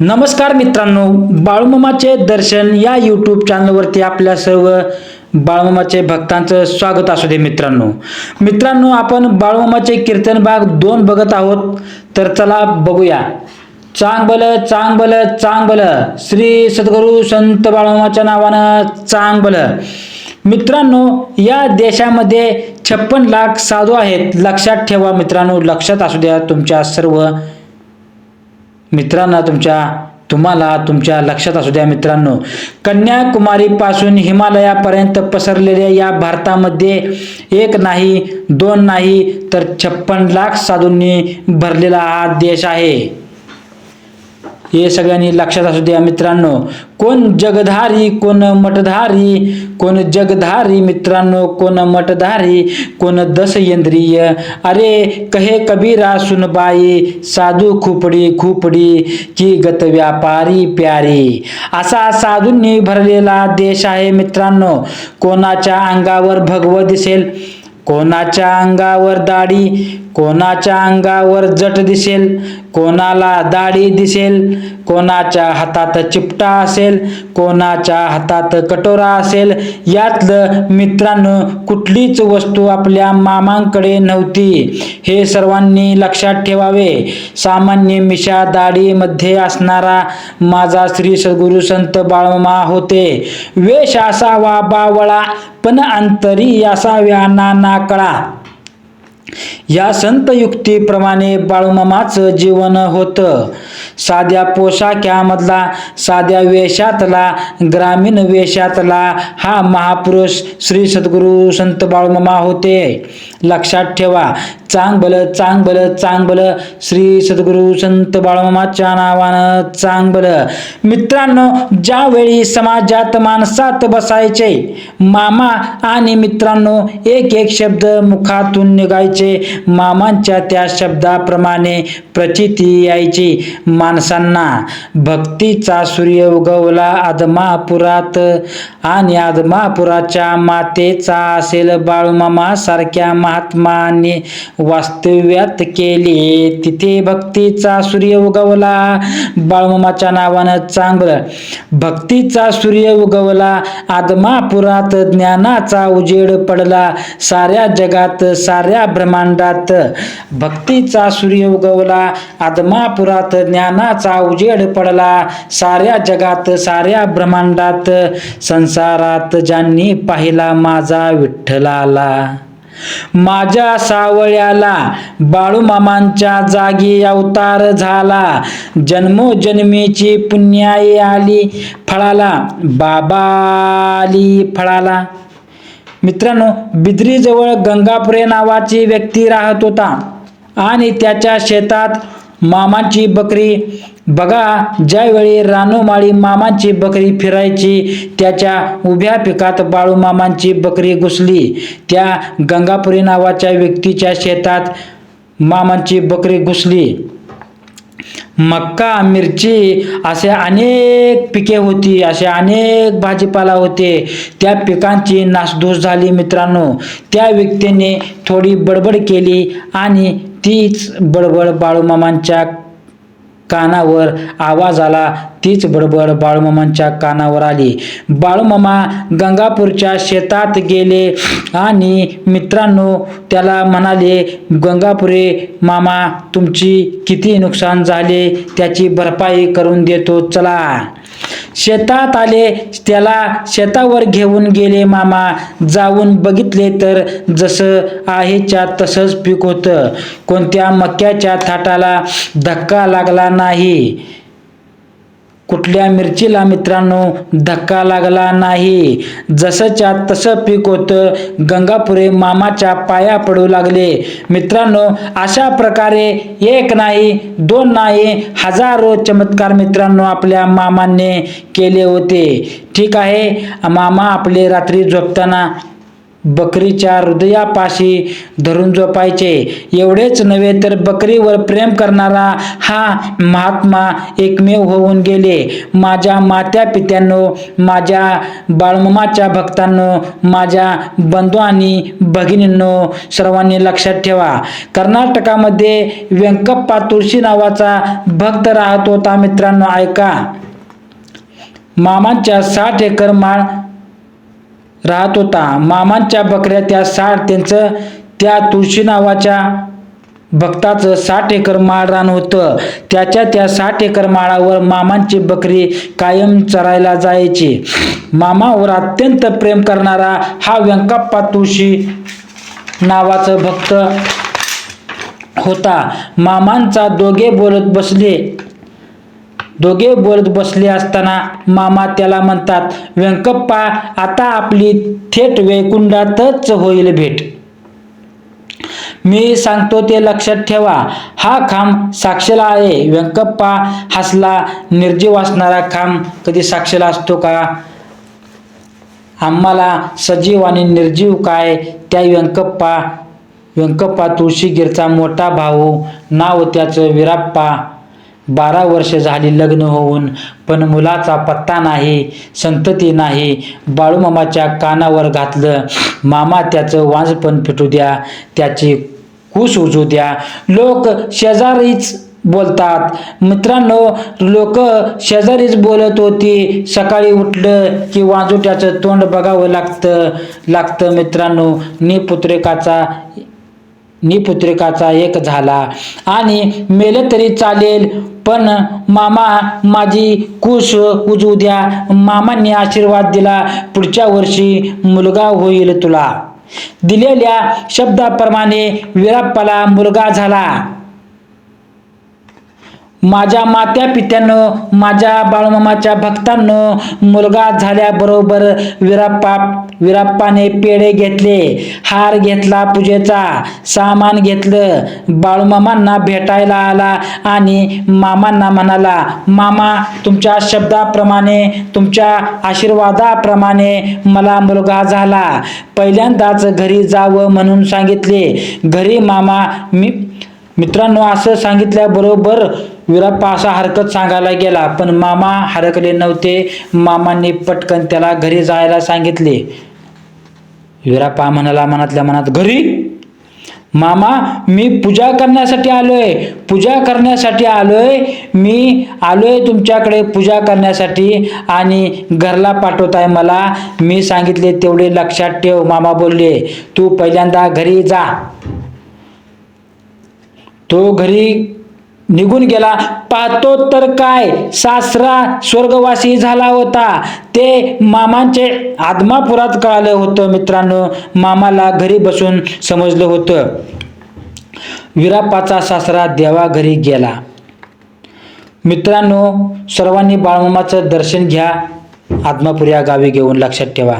नमस्कार मित्रांनो बाळूमामाचे दर्शन या यूट्यूब चॅनलवरती आपल्या सर्व बाळूमामाचे भक्तांचं स्वागत असू दे मित्रांनो. मित्रांनो आपण बाळूमामाचे कीर्तन भाग दोन बघत आहोत तर चला बघूया. चांग बल चांग बल चांग बल श्री सद्गुरू संत बाळूमामाच्या नावानं चांग बल मित्रांनो या देशामध्ये छप्पन लाख साधू आहेत. लक्षात ठेवा मित्रांनो लक्षात असू द्या तुमच्या सर्व मित्रांना तुमच्या तुम्हाला तुमच्या लक्षात असू द्या मित्रांनो. कन्याकुमारीपासून हिमालयापर्यंत पसरलेल्या या भारतामध्ये एक नाही दोन नाही तर छप्पन लाख साधूंनी भरलेला हा देश आहे. हे सगळ्यांनी लक्षात असू द्या मित्रांनो. कोण जगधारी कोण मठधारी कोण जगधारी मित्रांनो कोण मठधारी कोण दसयंद्रिय अरे कहे कबीरा सुनबाई साधू खुपडी खुपडी की गत व्यापारी प्यारी. असा साधूंनी भरलेला देश आहे मित्रांनो. कोणाच्या अंगावर भगव दिसेल कोणाच्या अंगावर दाढी कोणाच्या अंगावर जट दिसेल कोणाला दाढी दिसेल कोणाच्या हातात चिपटा असेल कोणाच्या हातात कटोरा असेल यातलं मित्रांनो कुठलीच वस्तू आपल्या मामांकडे नव्हती. हे सर्वांनी लक्षात ठेवावे. सामान्य मिशा दाढीमध्ये असणारा माझा श्री सद्गुरू संत बाळमा होते. वेश असावा बावळा पण अंतरी असाव्या नाना कळा. या संत युक्तीप्रमाणे बाळूमामाचं जीवन होतं. साध्या पोशाख्यामधला साध्या वेशातला ग्रामीण वेशातला हा महापुरुष श्री सद्गुरू संत बाळूमामा होते. लक्षात ठेवा चांगबल चांगबल चांगबल श्री सद्गुरू संत बाळूमामाच्या नावानं चांगबल. मित्रांनो ज्यावेळी समाजात माणसात बसायचे मामा आणि मित्रांनो एक एक शब्द मुखातून निघायचे. मामांच्या त्या शब्दाप्रमाणे प्रचिती यायची माणसांना. भक्तीचा सूर्य उगवला आदमापुरात आणि आदमापुराच्या मातेचा असेल बाळूमामा सारख्या महात्माने वास्तव्यात केले. तिथे भक्तीचा सूर्य उगवला बाळूमामाच्या नावानं चांगलं. भक्तीचा सूर्य उगवला आदमापुरात ज्ञानाचा उजेड पडला. साऱ्या जगात साऱ्या ब्रह्मांडात भक्तीचा सूर्य उगवला आदमापुरात ज्ञानाचा उजेड पडला साऱ्या जगात साऱ्या ब्रह्मांडात संसारात ज्यांनी पाहिला माझा विठ्ठलाला. माझ्या सावळ्याला बाळूमामांच्या जागी अवतार झाला. जन्मोजन्मीची पुण्याई आली फळाला बाबाली फळाला. मित्रांनो बिद्रीजवळ गंगापुरे नावाची व्यक्ती राहत होता आणि त्याच्या शेतात मामाची बकरी. बघा ज्यावेळी रानोमाळी मामाची बकरी फिरायची त्याच्या उभ्या पिकात बाळू मामांची बकरी घुसली. त्या गंगापुरी नावाच्या व्यक्तीच्या शेतात मामांची बकरी घुसली. मक्का मिरची असे अनेक पिके होती असे अनेक भाजीपाला होते. त्या पिकांची नासधूस झाली मित्रांनो. त्या व्यक्तीने थोडी बडबड केली आणि तीच बडबड बाळूमामांच्या कानावर आवाज आला. तीच बडबड बाळूमामांच्या कानावर आली. बाळूमामा गंगापूरच्या शेतात गेले आणि मित्रांनो त्याला म्हणाले गंगापुरे मामा तुमची किती नुकसान झाले त्याची भरपाई करून देतो चला. शेतात आले त्याला शेतावर घेऊन गेले मामा. जाऊन बघितले तर जसं आहेच्या तसंच पीक होतं. कोणत्या मक्याच्या थाटाला धक्का लागला नाही. कुठल्या मिरचीला मित्रांनो धक्का लागला नाही? जसंच्या तसं पीक होतं. गंगापुरे मामाच्या पाया पडू लागले. मित्रांनो अशा प्रकारे एक नाही दोन नाही हजारो चमत्कार मित्रांनो आपल्या मामाने केले होते. ठीक आहे मामा आपले रात्री झोपताना बकरीच्या हृदयापाशी धरून झोपायचे. एवढेच नव्हे तर बकरीवर प्रेम करणारा हा महात्मा एकमेव होऊन गेले. माझ्या मात्या पित्यांनो माझ्या बाळमामाच्या भक्तांनो माझ्या बंधू आणि भगिनींनो सर्वांनी लक्षात ठेवा. कर्नाटकामध्ये व्यंकप्पा तुळशी नावाचा भक्त राहत होता मित्रांनो ऐका. मामांच्या साठ एकर माळ राहत होता. मामांच्या बकऱ्या त्या साठ त्यांचं त्या तुळशी नावाच्या भक्ताचं साठ एकर माळ रान होतं. त्याच्या त्या साठ एकर माळावर मामांची बकरी कायम चरायला जायची. मामावर अत्यंत प्रेम करणारा हा व्यंकप्पा तुळशी नावाचं भक्त होता. मामांचा दोघे बोलत बसले. दोघे बोलत बसले असताना मामा त्याला म्हणतात व्यंकप्पा आता आपली थेट वैकुंठातच होईल भेट. मी सांगतो ते लक्षात ठेवा. हा खांब साक्षीला आहे. व्यंकप्पा हसला. निर्जीव असणारा खांब कधी साक्षीला असतो का? आम्हाला सजीव आणि निर्जीव काय? त्या व्यंकप्पा व्यंकप्पा तुळशीगीरचा मोठा भाऊ. नाव त्याचं विराप्पा. बारा वर्ष झाली लग्न होऊन पण मुलाचा पत्ता नाही संतती नाही. बाळूमामाच्या कानावर घातलं मामा त्याचं वांजपण फिटू द्या त्याची कूस उजू द्या. लोक शेजारीच बोलतात. मित्रांनो लोक शेजारीच बोलत होती. सकाळी उठलं की वाजोट्याचं तोंड बघावं लागतं लागतं मित्रांनो. निपुत्रिकाचा निपुत्रिकाचा एक झाला. आणि मेले तरी चालेल पण मामा माझी कुश उजू द्या. मामांनी आशीर्वाद दिला. पुढच्या वर्षी मुलगा होईल तुला. दिलेल्या शब्दाप्रमाणे विराप्पाला मुलगा झाला. माझ्या मात्या पित्यानं माझ्या बाळमामाच्या भक्तानं मुलगा झाल्याबरोबर विराप्पा विराप्पाने पेढे घेतले हार घेतला पूजेचा सामान घेतलं बाळूमामांना भेटायला आला आणि मामांना म्हणाला मामा तुमच्या शब्दाप्रमाणे तुमच्या आशीर्वादाप्रमाणे मला मुलगा झाला. पहिल्यांदाच घरी जावं म्हणून सांगितले. घरी मामा मी मित्रांनो असं सांगितल्याबरोबर विराप्पा असा हरकत सांगायला गेला पण मामा हरकले नव्हते. मामांनी पटकन त्याला घरी जायला सांगितले. विराप्पा म्हणाला मनातल्या मनात घरी? मामा मी पूजा करण्यासाठी आलोय. पूजा करण्यासाठी आलोय. मी आलोय तुमच्याकडे पूजा करण्यासाठी आणि घरला पाठवताय मला. मी सांगितले तेवढे लक्षात ठेव मामा बोलले. तू पहिल्यांदा घरी जा. तो घरी निघून गेला. पाहतो तर काय सासरा स्वर्गवासी झाला होता. ते मामांचे आदमापुरात कळालं होतं मित्रांनो. मामाला घरी बसून समजलं होतं. विराप्पाचा सासरा देवा घरी गेला. मित्रांनो सर्वांनी बाळमामाचं दर्शन घ्या. आत्मापूर या गावी घेऊन लक्षात ठेवा.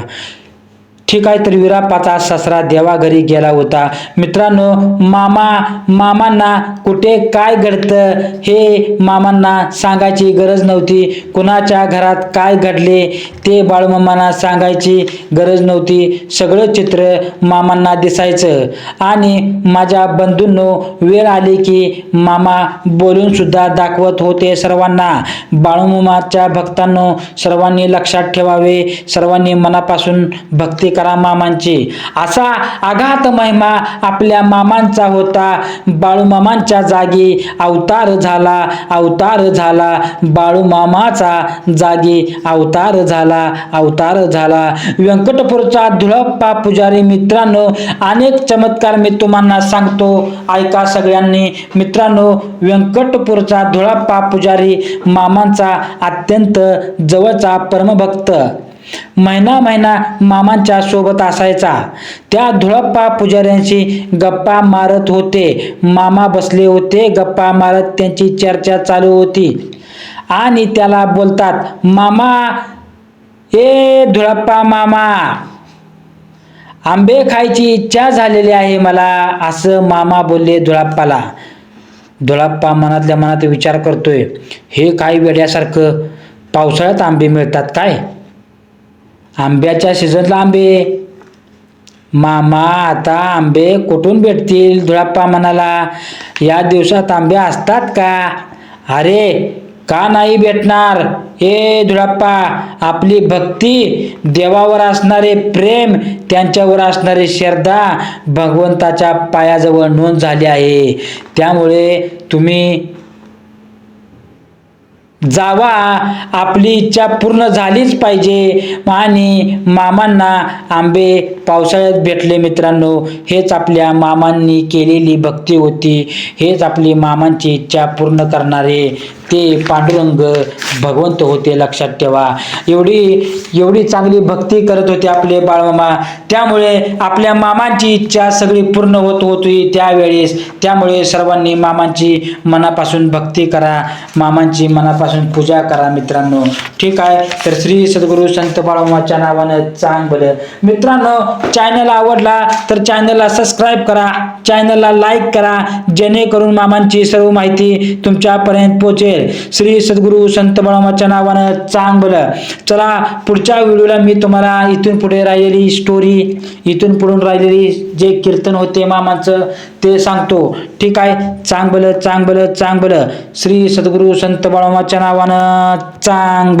ठीक आहे तर विरापाचा सासरा देवाघरी गेला होता. मित्रांनो मामा मामांना कुठे काय घडतं हे मामांना सांगायची गरज नव्हती. कुणाच्या घरात काय घडले ते बाळूमामांना सांगायची गरज नव्हती. सगळं चित्र मामांना दिसायचं. आणि माझ्या बंधूंनो वेळ आली की मामा बोलून सुद्धा दाखवत होते सर्वांना. बाळूमामाच्या भक्तांनो सर्वांनी लक्षात ठेवावे. सर्वांनी मनापासून भक्ती करा मामांची. असा आघात महिमा आपल्या मामांचा होता. बाळूमामांच्या जागी अवतार झाला अवतार झाला. बाळूमामाचा जागी अवतार झाला अवतार झाला. व्यंकटपूरचा धुळप्पा पुजारी मित्रांनो अनेक चमत्कार मी तुम्हाला सांगतो. ऐका सगळ्यांनी. मित्रांनो व्यंकटपूरचा धुळप्पा पुजारी मामांचा अत्यंत जवळचा परमभक्त. महिना महिना मामांच्या सोबत असायचा. त्या धुळप्पा पुजाऱ्यांशी गप्पा मारत होते. मामा बसले होते गप्पा मारत त्यांची चर्चा चालू होती. आणि त्याला बोलतात मामा ए धुळप्पा मामा आंबे खायची इच्छा झालेली आहे मला असं मामा बोलले धुळाप्पाला. धुळाप्पा मनातल्या मनात विचार करतोय हे काय वेड्यासारखं पावसाळ्यात आंबे मिळतात काय? आंब्याच्या सीझनला आंबे. मामा आता आंबे कुठून भेटतील? धुळाप्पा म्हणाला. या दिवसात आंबे असतात का? अरे का नाही भेटणार? हे धुळाप्पा आपली भक्ती देवावर असणारे प्रेम त्यांच्यावर असणारी श्रद्धा भगवंताच्या पायाजवळ नोंद झाली आहे. त्यामुळे तुम्ही जावा आपली इच्छा पूर्ण झालीच पाहिजे. आणि मामांना आंबे पावसाळ्यात भेटले मित्रांनो हेच आपल्या मामांनी केलेली भक्ती होती. हेच आपली मामांची इच्छा पूर्ण करणारे. ते पांडुरंग भगवंत होते लक्षात ठेवा. एवढी एवढी चांगली भक्ती करत होते आपले बाळमामा. त्यामुळे आपल्या मामांची इच्छा सगळी पूर्ण होत होती त्यावेळेस. त्यामुळे सर्वांनी मामांची मनापासून भक्ती करा. मामांची मनापासून पूजा करा मित्रांनो. ठीक आहे? तर श्री सद्गुरू संत बाळमामाच्या नावानं चांग भलं मित्रांनो चॅनल आवडला तर चॅनलला सबस्क्राईब करा. चॅनलला लाईक करा. जेणेकरून मामांची सर्व माहिती तुमच्यापर्यंत पोहोचेल श्री सद्गुरू संत बळामाच्या नावानं चांग चला पुढच्या व्हिडिओला मी तुम्हाला इथून पुढे राहिलेली स्टोरी इथून पुढून राहिलेली जे कीर्तन होते मामाचं ते सांगतो. ठीक आहे? चांग भलं चांग चांग श्री सद्गुरू संत बळामाच्या नावानं चांग